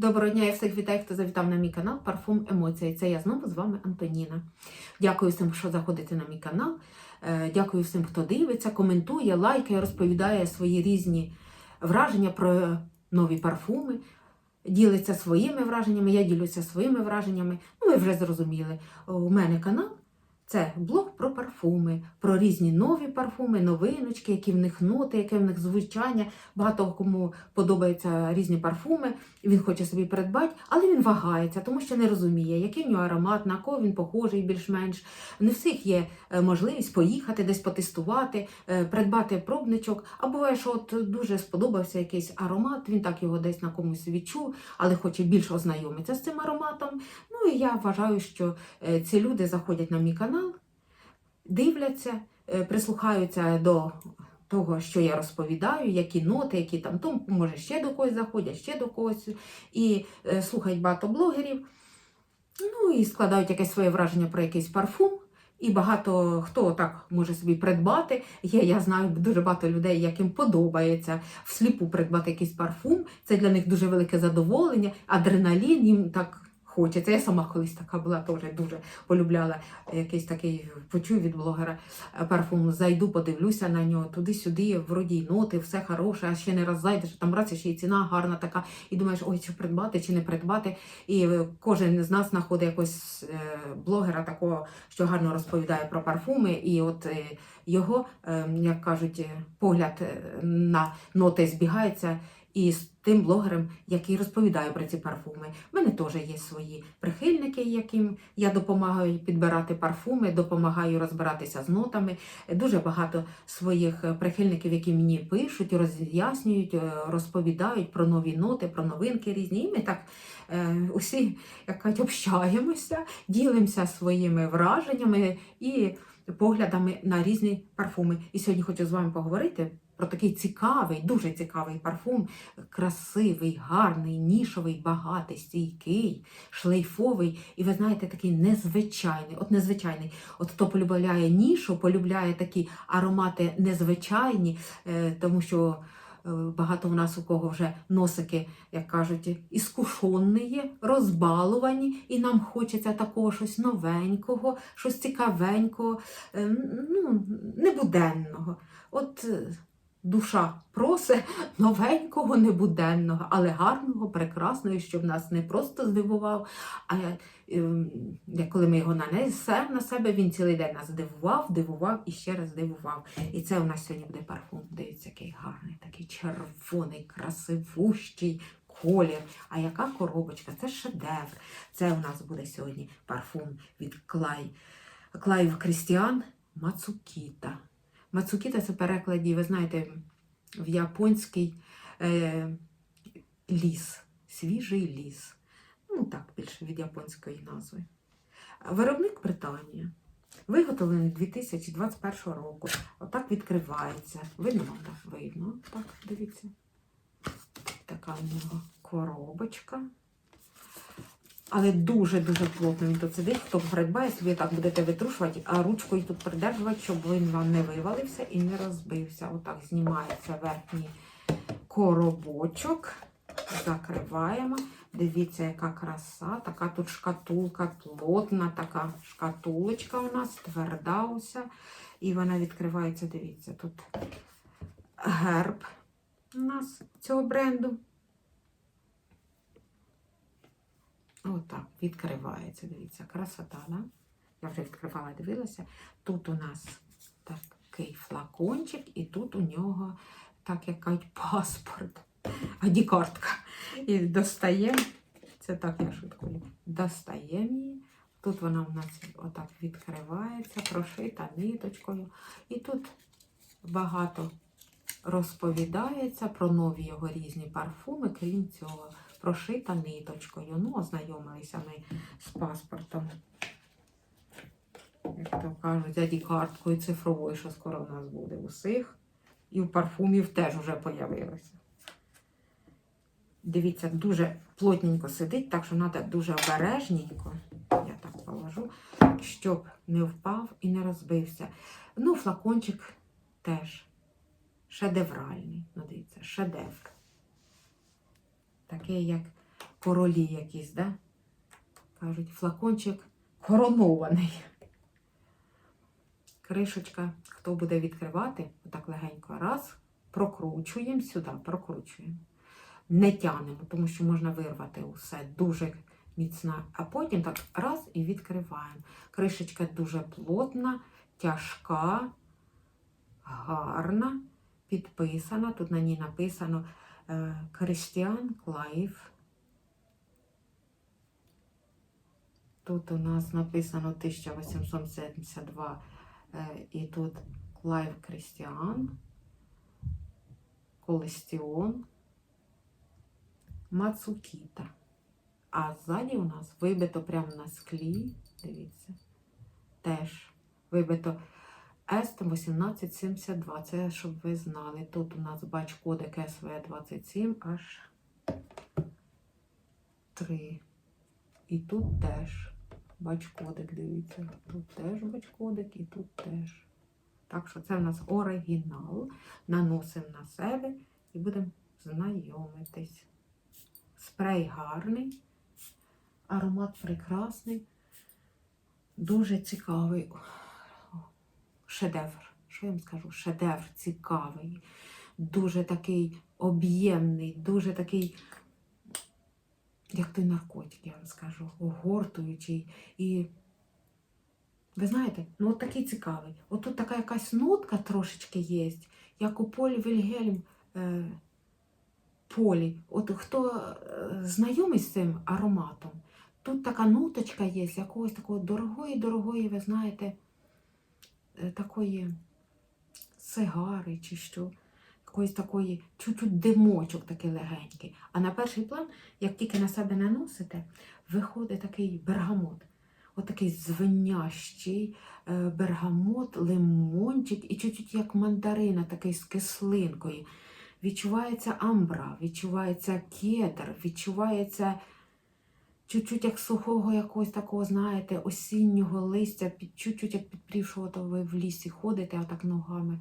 Доброго дня, я всіх вітаю, хто завітав на мій канал Парфум Емоції. Це я знову з вами Антоніна. Дякую всім, що заходите на мій канал. Е, Дякую всім, хто дивиться, коментує, лайкає, розповідає свої різні враження про нові парфуми. Ділиться своїми враженнями, я ділюся своїми враженнями. Ну, ви вже зрозуміли. У мене канал це блог про парфуми, про різні нові парфуми, новиночки, які в них ноти, яке в них звучання. Багато кому подобаються різні парфуми, він хоче собі придбати, але він вагається, тому що не розуміє, який в нього аромат, на кого він похожий більш-менш. Не всіх є е, можливість поїхати десь потестувати, е, придбати пробничок. А буває, що от дуже сподобався якийсь аромат, він так його десь на комусь відчув, але хоче більше ознайомитися з цим ароматом. Ну і я вважаю, що е, ці люди заходять на мій канал, дивляться, е, прислухаються до того, що я розповідаю, які ноти, які там, то, може, ще до когось заходять, ще до когось, і е, слухають багато блогерів, ну і складають якесь своє враження про якийсь парфум. І багато хто так може собі придбати. Є, я знаю дуже багато людей, яким подобається всліпу придбати якийсь парфум. Це для них дуже велике задоволення, адреналін їм так хочеться. Я сама колись така була, теж дуже полюбляла якийсь такий почув від блогера е, парфум. Зайду, подивлюся на нього туди-сюди, вроді ноти, все хороше, а ще не раз зайдеш, там раз і ще й ціна гарна така, і думаєш, ой, чи придбати, чи не придбати. І кожен з нас знаходить якогось е, блогера такого, що гарно розповідає про парфуми, і от е, його, е, як кажуть, погляд на ноти збігається із тим блогером, який розповідає про ці парфуми. У мене теж є свої прихильники, яким я допомагаю підбирати парфуми, допомагаю розбиратися з нотами. Дуже багато своїх прихильників, які мені пишуть, роз'яснюють, е, розповідають про нові ноти, про новинки різні. І ми так е, усі як кажуть, общаємося, ділимося своїми враженнями і поглядами на різні парфуми. І сьогодні хочу з вами поговорити про такий цікавий, дуже цікавий парфум, красивий, гарний, нішовий, багатий, стійкий, шлейфовий. І ви знаєте, такий незвичайний. От незвичайний. От хто полюбляє нішу, полюбляє такі аромати незвичайні, е, тому що. е, Багато у нас у кого вже носики, як кажуть, іскушені, розбалувані, і нам хочеться такого щось новенького, щось цікавенького, е, ну, небуденного. От е, душа просить новенького, небуденного, але гарного, прекрасного, щоб нас не просто здивував, а ем, коли ми його нанесемо на себе, він цілий день нас дивував, дивував і ще раз дивував. І це у нас сьогодні буде парфум. Дивіться, який гарний, такий червоний, красивущий. Колір, а яка коробочка? Це шедевр. Це у нас буде сьогодні парфум від Клай. Клайв Крістіан Мацукіта. Мацукіта це перекладі, ви знаєте, в японський е, ліс, свіжий ліс. Ну, так, більше від японської назви. Виробник Британія. Виготовлений 2021 року. Отак відкривається. Видно, так видно. Так, дивіться. Така в нього коробочка. Але дуже-дуже плотно він тут сидить. Хто придбає, собі так будете витрушувати, а ручкою тут придержувати, щоб він вам не вивалився і не розбився. Отак знімається верхній коробочок. Закриваємо. Дивіться, яка краса. Така тут шкатулка, плотна така шкатулочка у нас, тверда уся. І вона відкривається, дивіться, тут герб у нас цього бренду. Отак, відкривається, дивіться, красота, да? Я вже відкривала, дивилася. Тут у нас такий флакончик, і тут у нього, так як кажуть, паспорт, ID-картка. І достаємо, це так я шуткую, достаємо її. Тут вона у нас отак відкривається, прошита ниточкою. І тут багато розповідається про нові його різні парфуми, крім цього прошита ниточкою. Ну, ознайомилися ми з паспортом. Як то кажуть, аді карткою цифровою, що скоро у нас буде усіх. І в парфумів теж вже появилося. Дивіться, дуже плотненько сидить, так що треба дуже обережненько, я так положу, щоб не впав і не розбився. Ну, флакончик теж шедевральний. Ну, дивіться, шедевр такий, як королі якісь, да? Кажуть, флакончик коронований. Кришечка, хто буде відкривати, отак легенько раз, прокручуємо сюди, прокручуємо. Не тянемо, тому що можна вирвати усе дуже міцна. А потім так раз і відкриваємо. Кришечка дуже плотна, тяжка, гарна, підписана. Тут на ній написано Christian Клайв. Тут у нас написано 1872 е, і тут Клайв Крістіан, Колестіон, Мацукіта. А ззаді у нас вибито прямо на склі, дивіться, теж вибито С 1872. Це щоб ви знали. Тут у нас бач кодек СВ27 аж 3. І тут теж бач-кодек, дивіться. Тут теж бач-кодек і тут теж. Так що це в нас оригінал. Наносимо на себе і будемо знайомитись. Спрей гарний, аромат прекрасний, дуже цікавий. Шедевр. Що я вам скажу? Шедевр цікавий, дуже такий об'ємний, дуже такий як той наркотик, я вам скажу, огортуючий. І ви знаєте, ну от такий цікавий. От тут така якась нотка трошечки є, як у Полі Вільгельм е, Полі. От хто е, знайомий з цим ароматом, тут така ноточка є, якогось такого дорогої-дорогої, ви знаєте, такої сигари чи що якоїсь такої чуть-чуть димочок такий легенький. А на перший план, як тільки на себе наносите, виходить такий бергамот. Отакий звенящий е, бергамот, лимончик і чуть-чуть як мандарина, такий з кислинкою. Відчувається амбра, відчувається кедр, відчувається чуть-чуть як сухого якогось такого, знаєте, осіннього листя, під, чуть-чуть як підпрівшого, то ви в лісі ходите, отак ногами.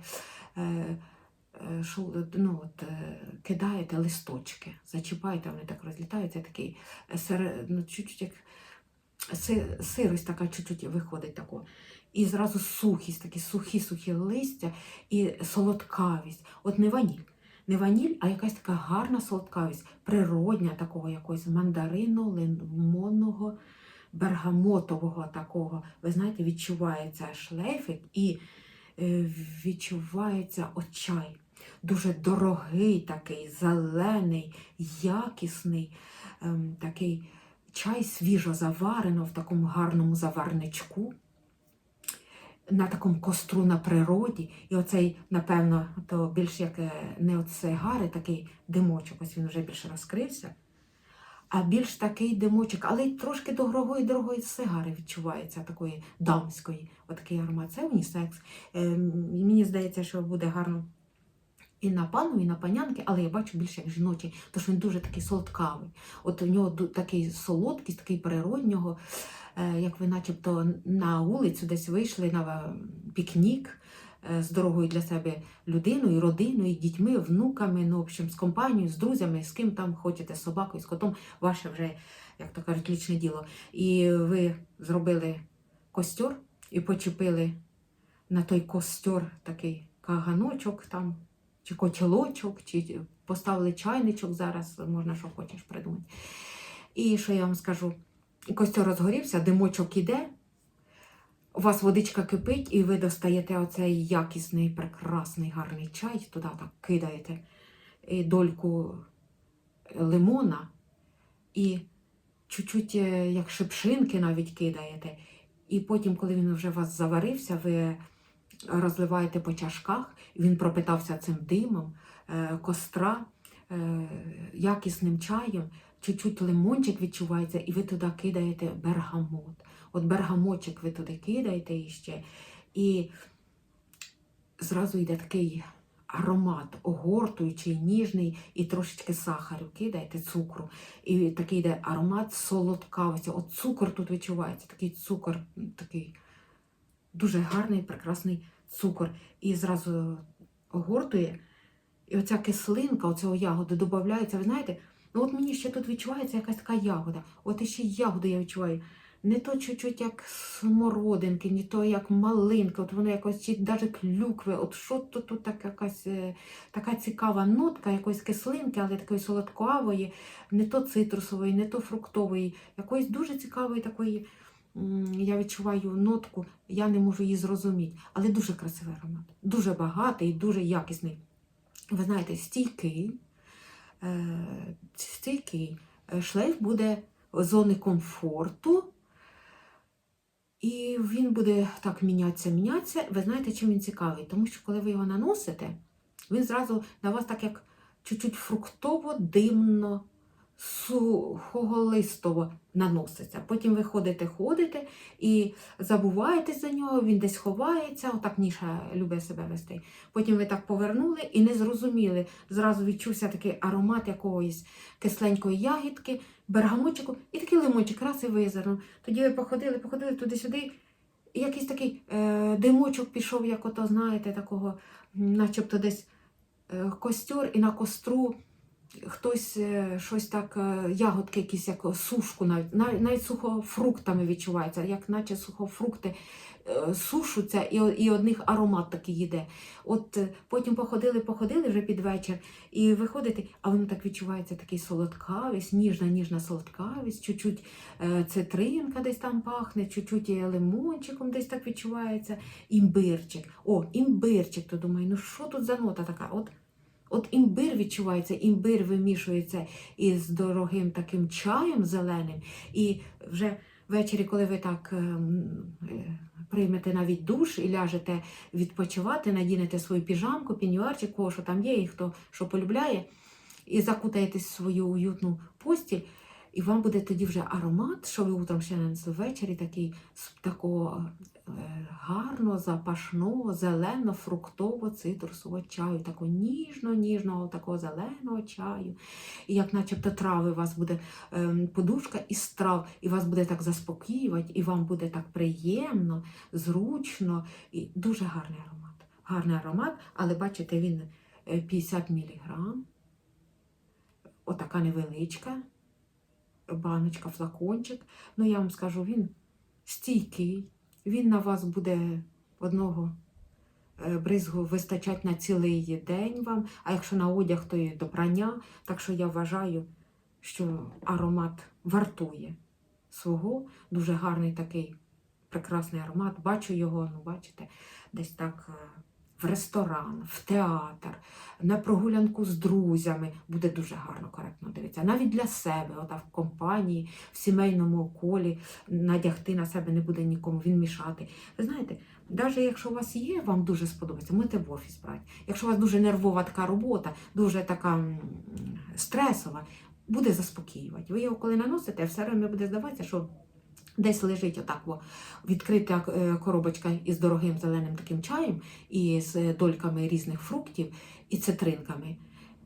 Е, е, шо, ну, от, е, кидаєте листочки, зачіпаєте, вони так розлітаються, такий е, ну, чуть-чуть як си- сирость така чуть-чуть виходить тако. І зразу сухість, такі сухі-сухі листя і солодкавість. От не ваніль. Не ваніль, а якась така гарна солодкавість, природня такого якогось мандарину, лимонного, бергамотового такого. Ви знаєте, відчувається шлейфик і е, відчувається от чай. Дуже дорогий такий, зелений, якісний, ем, такий чай свіжо заварено в такому гарному заварничку, на такому костру на природі. І оцей, напевно, то більш як е, не от сигари, такий димочок, ось він вже більше розкрився. А більш такий димочок, але й трошки дорогої дорогої сигари відчувається, такої дамської. Отакий аромат. Це унісекс. Е, мені здається, що буде гарно і на пану, і на панянки, але я бачу більше як жіночий, тому що він дуже такий солодкавий. От у нього такий солодкість, такий природнього, е, як ви начебто на вулицю десь вийшли на е, пікнік е, з дорогою для себе людиною, родиною, дітьми, внуками, ну, в общем, з компанією, з друзями, з ким там хочете, з собакою, з котом, ваше вже, як то кажуть, лічне діло. І ви зробили костер і почепили на той костер такий каганочок там, чи котілочок, чи поставили чайничок зараз, можна що хочеш придумати. І що я вам скажу? Костер розгорівся, димочок іде, у вас водичка кипить, і ви достаєте оцей якісний, прекрасний, гарний чай, туди так кидаєте і дольку лимона і чуть-чуть е, як шипшинки навіть кидаєте. І потім, коли він вже у вас заварився, ви розливаєте по чашках, він пропитався цим димом, е, костра, е, якісним чаєм, чуть-чуть лимончик відчувається, і ви туди кидаєте бергамот. От бергамотчик ви туди кидаєте іще, і зразу йде такий аромат, огортуючий, ніжний, і трошечки сахару кидаєте, цукру. І такий йде аромат солодкавості. От цукор тут відчувається, такий цукор, такий дуже гарний, прекрасний цукор. І зразу огортує. І оця кислинка, оцього ягоди додається. Ви знаєте, Ну от мені ще тут відчувається якась така ягода. От іще ягоду я відчуваю. Не то чуть-чуть як смородинки, не то як малинка, от воно якось чи навіть клюкви. От що тут, тут так якась е, така цікава нотка, якоїсь кислинки, але такої солодкавої, не то цитрусової, не то фруктової, якоїсь дуже цікавої такої. Я відчуваю нотку, я не можу її зрозуміти, але дуже красивий аромат, дуже багатий, дуже якісний. Ви знаєте, стійкий, е, стійкий Е, шлейф буде зони комфорту, і він буде так мінятися, мінятися. Ви знаєте, чим він цікавий? Тому що коли ви його наносите, він зразу на вас так як чуть-чуть фруктово-димно, сухоголистово наноситься. Потім ви ходите, ходите і забуваєтесь за нього, він десь ховається, отак ніша любить себе вести. Потім ви так повернули і не зрозуміли. Зразу відчувся такий аромат якоїсь кисленької ягідки, бергамотчику і такий лимончик, раз і визирнув. Тоді ви походили, походили туди-сюди. І якийсь такий е, димочок пішов, як ото, знаєте, такого, начебто десь е, костер, і на костру хтось е, щось так, е, ягодки якісь, як сушку, навіть, навіть, сухофруктами відчувається, як наче сухофрукти е, сушуться, і, і одних аромат такий йде. От потім походили, походили вже під вечір, і виходите, а воно так відчувається такий солодкавість, ніжна, ніжна солодкавість, чуть-чуть цитринка десь там пахне, чуть-чуть лимончиком десь так відчувається, імбирчик. О, імбирчик, то думаю, ну що тут за нота така? От От імбир відчувається, імбир вимішується із дорогим таким чаєм зеленим, і вже ввечері, коли ви так ем, е, приймете навіть душ і ляжете відпочивати, надінете свою піжамку, пінюарчик, кого що там є, і хто що полюбляє, і закутаєтесь в свою уютну постіль, і вам буде тоді вже аромат, що ви утром ще нанесли ввечері, такий такого е, гарного, запашного, зелено, фруктово, цитрусового чаю, такого ніжно-ніжного, такого зеленого чаю. І як начебто трави у вас буде ем, подушка із трав, і вас буде так заспокоювати, і вам буде так приємно, зручно, і дуже гарний аромат. Гарний аромат, але бачите, він е, 50 мг. Отака невеличка баночка, флакончик. Ну, я вам скажу, він стійкий, він на вас буде одного е, бризгу вистачать на цілий день вам, а якщо на одяг, то і до прання. Так що я вважаю, що аромат вартує свого. Дуже гарний такий прекрасний аромат. Бачу його, ну бачите, десь так. В ресторан, в театр, на прогулянку з друзями буде дуже гарно, коректно дивитися. Навіть для себе, ота в компанії, в сімейному колі надягти на себе не буде нікому, він мішати. Ви знаєте, навіть якщо у вас є, вам дуже сподобається, можете в офіс брати. Якщо у вас дуже нервова така робота, дуже така стресова, буде заспокоювати. Ви його коли наносите, все время буде здаватися, що десь лежить отак о, відкрита е, коробочка із дорогим зеленим таким чаєм і з дольками різних фруктів і цитринками,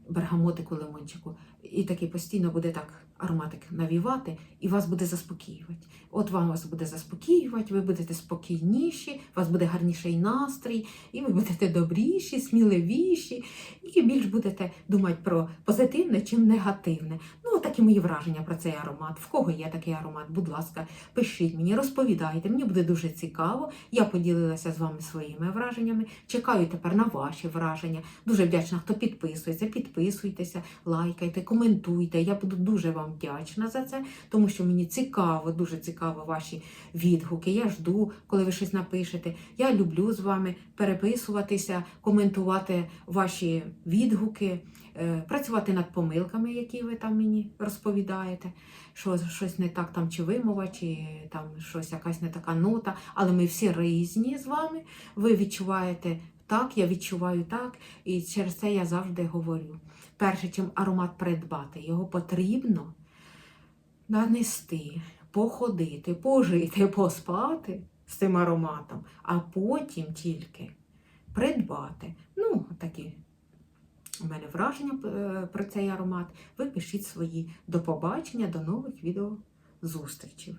бергамотику, лимончику. І такий постійно буде так ароматик навівати, і вас буде заспокоювати. От вам вас буде заспокоювати, ви будете спокійніші, у вас буде гарніший настрій, і ви будете добріші, сміливіші, і більш будете думати про позитивне чим негативне. Ну, такі мої враження про цей аромат. В кого є такий аромат? Будь ласка, пишіть мені, розповідайте. Мені буде дуже цікаво. Я поділилася з вами своїми враженнями. Чекаю тепер на ваші враження. Дуже вдячна, хто підписується. Підписуйтеся, лайкайте, коментуйте. Я буду дуже вам вдячна за це, тому що мені цікаво, дуже цікаво ваші відгуки. Я жду, коли ви щось напишете. Я люблю з вами переписуватися, коментувати ваші відгуки, е, працювати над помилками, які ви там мені розповідаєте. Що щось не так там, чи вимова, чи там щось якась не така нота. Але ми всі різні з вами. Ви відчуваєте так, я відчуваю так, і через це я завжди говорю. Перше, чим аромат придбати, його потрібно нанести, походити, пожити, поспати з цим ароматом, а потім тільки придбати. Ну, такі у мене враження е, про цей аромат. Ви пишіть свої. До побачення, до нових відео зустрічей.